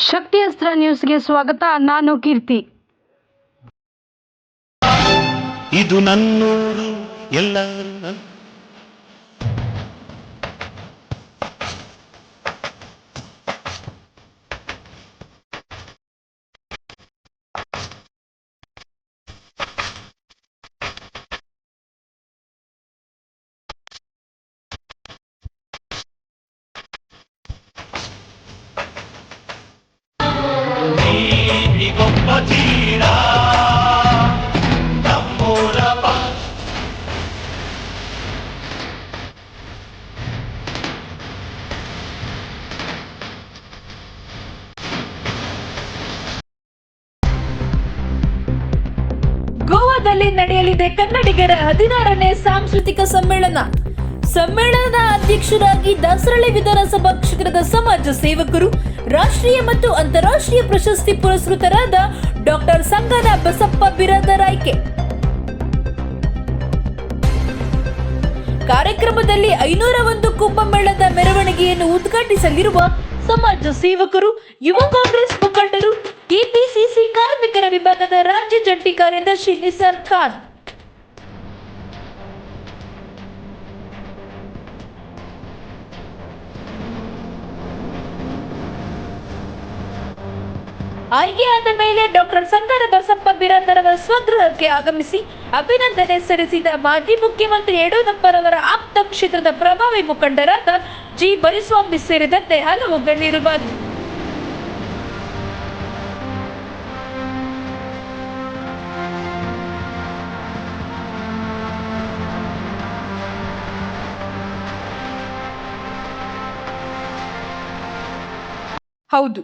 ಶಕ್ತಿ ಅಸ್ತ್ರ ನ್ಯೂಸ್ಗೆ ಸ್ವಾಗತ. ನಾನು ಕೀರ್ತಿ. ಇದು ನನ್ನೂರು ಎಲ್ಲರೂ ಗೋವಾದಲ್ಲಿ ನಡೆಯಲಿದೆ ಕನ್ನಡಿಗರ ಹದಿನಾರನೇ ಸಾಂಸ್ಕೃತಿಕ ಸಮ್ಮೇಳನ. ಸಮ್ಮೇಳನದ ಅಧ್ಯಕ್ಷರಾಗಿ ದಾಸರಳ್ಳಿ ವಿಧಾನಸಭಾ ಕ್ಷೇತ್ರದ ಸಮಾಜ ಸೇವಕರು ರಾಷ್ಟ್ರೀಯ ಮತ್ತು ಅಂತಾರಾಷ್ಟ್ರೀಯ ಪ್ರಶಸ್ತಿ ಪುರಸ್ಕೃತರಾದ ಡಾಕ್ಟರ್ ಸಂಗನ ಬಸಪ್ಪ ಬಿರಾದರ್ ಆಯ್ಕೆ. ಕಾರ್ಯಕ್ರಮದಲ್ಲಿ ಐನೂರ ಒಂದು ಕುಂಭಮೇಳದ ಮೆರವಣಿಗೆಯನ್ನು ಉದ್ಘಾಟಿಸಲಿರುವ ಸಮಾಜ ಸೇವಕರು, ಯುವ ಕಾಂಗ್ರೆಸ್ ಮುಖಂಡರು, ಕೆಪಿಸಿಸಿ ಕಾರ್ಮಿಕರ ವಿಭಾಗದ ರಾಜ್ಯ ಜಂಟಿ ಕಾರ್ಯದರ್ಶಿ ನಿಸಾರ್ ಖಾನ್. ಆಯ್ಕೆಯಾದ ಮೇಲೆ ಡಾಕ್ಟರ್ ಸಂಗರ ಬಸಪ್ಪ ಬಿರಾದರ್ ಅವರ ಸ್ವಗೃಹಕ್ಕೆ ಆಗಮಿಸಿ ಅಭಿನಂದನೆ ಸಲ್ಲಿಸಿದ ಮಾಜಿ ಮುಖ್ಯಮಂತ್ರಿ ಯಡಿಯೂರಪ್ಪರವರ ಆಪ್ತ ಕ್ಷೇತ್ರದ ಪ್ರಭಾವಿ ಮುಖಂಡರಾದ ಜಿ ಬರಿಸ್ವಾಮಿ ಸೇರಿದಂತೆ ಹಲವು ಗಣ್ಯರು ಹೌದು.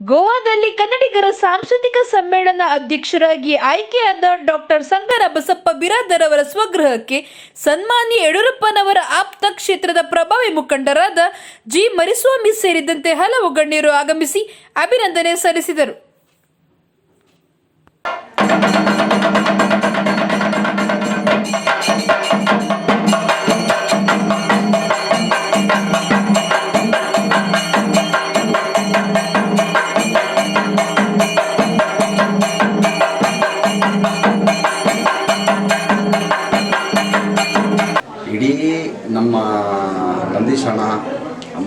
ಗೋವಾದಲ್ಲಿ ಕನ್ನಡಿಗರ ಸಾಂಸ್ಕೃತಿಕ ಸಮ್ಮೇಳನ ಅಧ್ಯಕ್ಷರಾಗಿ ಆಯ್ಕೆಯಾದ ಡಾಕ್ಟರ್ ಸಂಗರ ಬಸಪ್ಪ ಬಿರಾದರ್ ಅವರ ಸ್ವಗೃಹಕ್ಕೆ ಸನ್ಮಾನಿ ಯಡಿಯೂರಪ್ಪನವರ ಆಪ್ತ ಕ್ಷೇತ್ರದ ಪ್ರಭಾವಿ ಮುಖಂಡರಾದ ಜಿ ಮರಿಸ್ವಾಮಿ ಸೇರಿದಂತೆ ಹಲವು ಗಣ್ಯರು ಆಗಮಿಸಿ ಅಭಿನಂದನೆ ಸಲ್ಲಿಸಿದರು.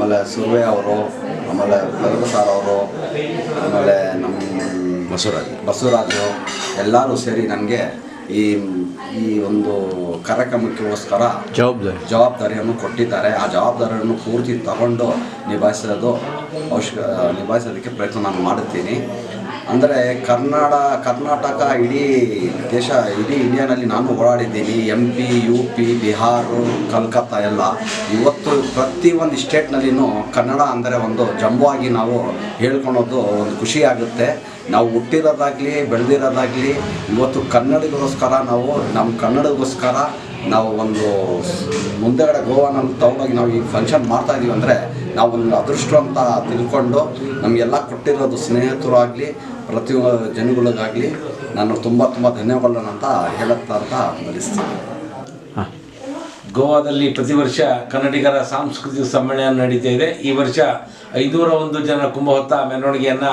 ಆಮೇಲೆ ಸುರ್ವೆ ಅವರು ಆಮೇಲೆ ಭರತ ಸಾರ್ ಅವರು ಆಮೇಲೆ ನಮ್ಮ ಬಸವರಾಜ್. ಬಸವರಾಜು ಎಲ್ಲರೂ ಸೇರಿ ನನಗೆ ಈ ಈ ಒಂದು ಕಾರ್ಯಕ್ರಮಕ್ಕೋಸ್ಕರ ಜವಾಬ್ದಾರಿ. ಜವಾಬ್ದಾರಿಯನ್ನು ಕೊಟ್ಟಿದ್ದಾರೆ. ಆ ಜವಾಬ್ದಾರಿಯನ್ನು ಪೂರ್ತಿ ತಗೊಂಡು ನಿಭಾಯಿಸೋದು ಅವಶ್ಯ ನಿಭಾಯಿಸೋದಕ್ಕೆ ಪ್ರಯತ್ನ ನಾನು ಮಾಡುತ್ತೀನಿ. ಅಂದರೆ ಕರ್ನಾಡ, ಕರ್ನಾಟಕ ಇಡೀ ದೇಶ, ಇಡೀ ಇಂಡಿಯಾನಲ್ಲಿ ನಾನು ಓಡಾಡಿದ್ದೀನಿ M P U P Bihar, Calcutta ಎಲ್ಲ. ಇವತ್ತು ಪ್ರತಿ ಒಂದು ಸ್ಟೇಟ್ನಲ್ಲಿನೂ ಕನ್ನಡ ಅಂದರೆ ಒಂದು ಜಂಬುವಾಗಿ ನಾವು ಹೇಳ್ಕೊಳೋದು ಒಂದು ಖುಷಿ ಆಗುತ್ತೆ. ನಾವು ಹುಟ್ಟಿರೋದಾಗಲಿ, ಬೆಳೆದಿರೋದಾಗಲಿ, ಇವತ್ತು ಕನ್ನಡಿಗೋಸ್ಕರ ನಾವು, ನಮ್ಮ ಕನ್ನಡಗೋಸ್ಕರ ನಾವು ಒಂದು ಮುಂದೆಗಡೆ ಗೋವಾನಲ್ಲಿ ತಗೊಂಡೋಗಿ ನಾವು ಈ ಫಂಕ್ಷನ್ ಮಾಡ್ತಾ ಇದೀವಿ ಅಂದರೆ ನಾವು ಒಂದು ಅದೃಷ್ಟ ಅಂತ ತಿಳ್ಕೊಂಡು ನಮಗೆಲ್ಲ ಕೊಟ್ಟಿರೋದು ಸ್ನೇಹಿತರು ಆಗಲಿ ಪ್ರತಿ ಜನಗಳಿಗಾಗಲಿ ನಾನು ತುಂಬ ತುಂಬ ಧನ್ಯವಾದಗಳನ್ನು ಅಂತ ಹೇಳುತ್ತಾ ಅಂತ ಬಯಸ್ತೀನಿ ಗೋವಾದಲ್ಲಿ ಪ್ರತಿ ವರ್ಷ ಕನ್ನಡಿಗರ ಸಾಂಸ್ಕೃತಿಕ ಸಮ್ಮೇಳನ ನಡೀತಾ ಇದೆ. ಈ ವರ್ಷ ಐನೂರ ಒಂದು ಜನ ಕುಂಭಹೊತ್ತ ಮೆರವಣಿಗೆಯನ್ನು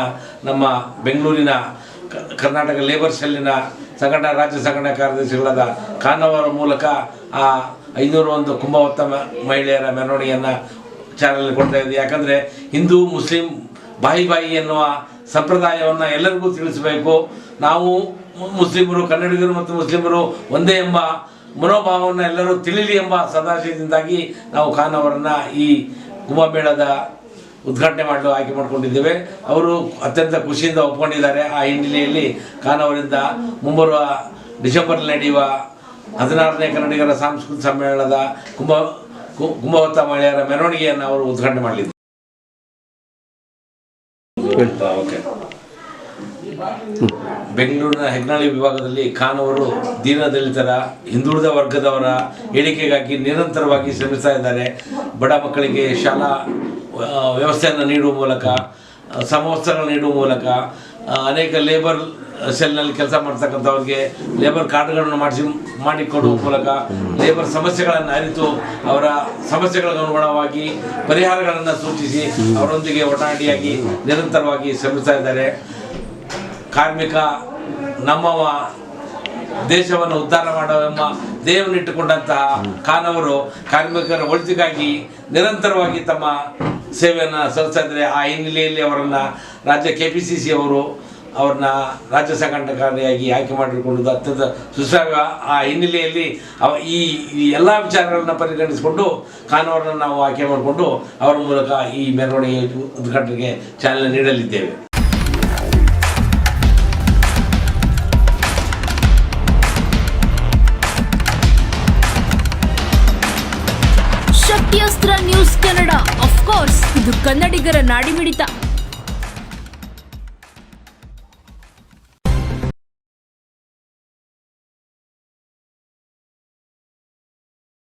ನಮ್ಮ ಬೆಂಗಳೂರಿನ ಕರ್ನಾಟಕ ಲೇಬರ್ ಸೆಲ್ಲಿನ ಸಂಘಟನಾ, ರಾಜ್ಯ ಸಂಘಟನಾ ಕಾರ್ಯದರ್ಶಿಗಳಾದ ಕಾನವರ ಮೂಲಕ ಆ ಐನೂರ ಒಂದು ಕುಂಭಹೊತ್ತ ಮಹಿಳೆಯರ ಮೆರವಣಿಗೆಯನ್ನು ಚಾಲನೆ ಕೊಡ್ತಾ ಇದೆ ಯಾಕಂದರೆ ಹಿಂದೂ, ಮುಸ್ಲಿಂ, ಬಾಯಿ ಬಾಯಿ ಎನ್ನುವ ಸಂಪ್ರದಾಯವನ್ನು ಎಲ್ಲರಿಗೂ ತಿಳಿಸಬೇಕು. ನಾವು ಮುಸ್ಲಿಮರು, ಕನ್ನಡಿಗರು ಮತ್ತು ಮುಸ್ಲಿಮರು ಒಂದೇ ಎಂಬ ಮನೋಭಾವವನ್ನು ಎಲ್ಲರೂ ತಿಳಿಲಿ ಎಂಬ ಸದಾಶಯದಿಂದಾಗಿ ನಾವು ಖಾನ್ ಅವರನ್ನು ಈ ಕುಂಭಮೇಳದ ಉದ್ಘಾಟನೆ ಮಾಡಲು ಆಯ್ಕೆ ಮಾಡಿಕೊಂಡಿದ್ದೇವೆ. ಅವರು ಅತ್ಯಂತ ಖುಷಿಯಿಂದ ಒಪ್ಕೊಂಡಿದ್ದಾರೆ. ಆ ಹಿನ್ನೆಲೆಯಲ್ಲಿ ಖಾನ್ ಅವರಿಂದ ಮುಂಬರುವ ಡಿಸೆಂಬರ್ನಲ್ಲಿ ನಡೆಯುವ ಹದಿನಾರನೇ ಕನ್ನಡಿಗರ ಸಾಂಸ್ಕೃತಿಕ ಸಮ್ಮೇಳನದ ಕುಂಭ ಕುಂಭವತ್ತ ಮಹಿಳೆಯರ ಮೆರವಣಿಗೆಯನ್ನು ಅವರು ಉದ್ಘಾಟನೆ ಮಾಡಲಿದ್ದಾರೆ. ಓಕೆ. ಬೆಂಗಳೂರಿನ ಹೆಗ್ನಾಳಿ ವಿಭಾಗದಲ್ಲಿ ಖಾನ್ ಅವರು ದೀನದಲಿತರ ಹಿಂದುಳಿದ ವರ್ಗದವರ ಏಳಿಗೆಗಾಗಿ ನಿರಂತರವಾಗಿ ಶ್ರಮಿಸ್ತಾ ಇದ್ದಾರೆ. ಬಡ ಮಕ್ಕಳಿಗೆ ಶಾಲಾ ವ್ಯವಸ್ಥೆಯನ್ನು ನೀಡುವ ಮೂಲಕ ಸಮವಸ್ತ್ರಗಳು ನೀಡುವ ಮೂಲಕ ಅನೇಕ ಲೇಬರ್ ಸೆಲ್ನಲ್ಲಿ ಕೆಲಸ ಮಾಡ್ತಕ್ಕಂಥವ್ರಿಗೆ ಲೇಬರ್ ಕಾರ್ಡ್ಗಳನ್ನು ಮಾಡಿಸಿ, ಮಾಡಿಕೊಡುವ ಮೂಲಕ ಲೇಬರ್ ಸಮಸ್ಯೆಗಳನ್ನು ಅರಿತು ಅವರ ಸಮಸ್ಯೆಗಳಿಗೆ ಅನುಗುಣವಾಗಿ ಪರಿಹಾರಗಳನ್ನು ಸೂಚಿಸಿ ಅವರೊಂದಿಗೆ ಒಡನಾಡಿಯಾಗಿ ನಿರಂತರವಾಗಿ ಶ್ರಮಿಸ್ತಾ ಇದ್ದಾರೆ. ಕಾರ್ಮಿಕ ನಮ್ಮವ ದೇಶವನ್ನು ಉದ್ಧಾರ ಮಾಡುವೆಂಬ ದೇವನಿಟ್ಟುಕೊಂಡಂತಹ ಖಾನವರು ಕಾರ್ಮಿಕರ ಒಳಿತಿಗಾಗಿ ನಿರಂತರವಾಗಿ ತಮ್ಮ ಸೇವೆಯನ್ನು ಸಲ್ಲಿಸ್ತಾ ಇದ್ದಾರೆ. ಆ ಹಿನ್ನೆಲೆಯಲ್ಲಿ ಅವರನ್ನು ರಾಜ್ಯ ಕೆ ಪಿ ಸಿ ಸಿ ಅವರು ಅವ್ರನ್ನ ರಾಜ್ಯ ಸಂಘಟನಾಕಾರಿಯಾಗಿ ಆಯ್ಕೆ ಮಾಡಿಕೊಂಡಿದ್ದು ಅತ್ಯಂತ ಸುಸಾಗ ಆ ಹಿನ್ನೆಲೆಯಲ್ಲಿ ಅವ ಈ ಎಲ್ಲ ವಿಚಾರಗಳನ್ನು ಪರಿಗಣಿಸಿಕೊಂಡು ಖಾನವರನ್ನು ನಾವು ಆಯ್ಕೆ ಮಾಡಿಕೊಂಡು ಅವರ ಮೂಲಕ ಈ ಮೆರವಣಿಗೆ ಉದ್ಘಾಟನೆಗೆ ಚಾಲನೆ ನೀಡಲಿದ್ದೇವೆ. ಅಫ್ಕೋರ್ಸ್ ಇದು ಕನ್ನಡಿಗರ ನಾಡಿಮಿಡಿತ.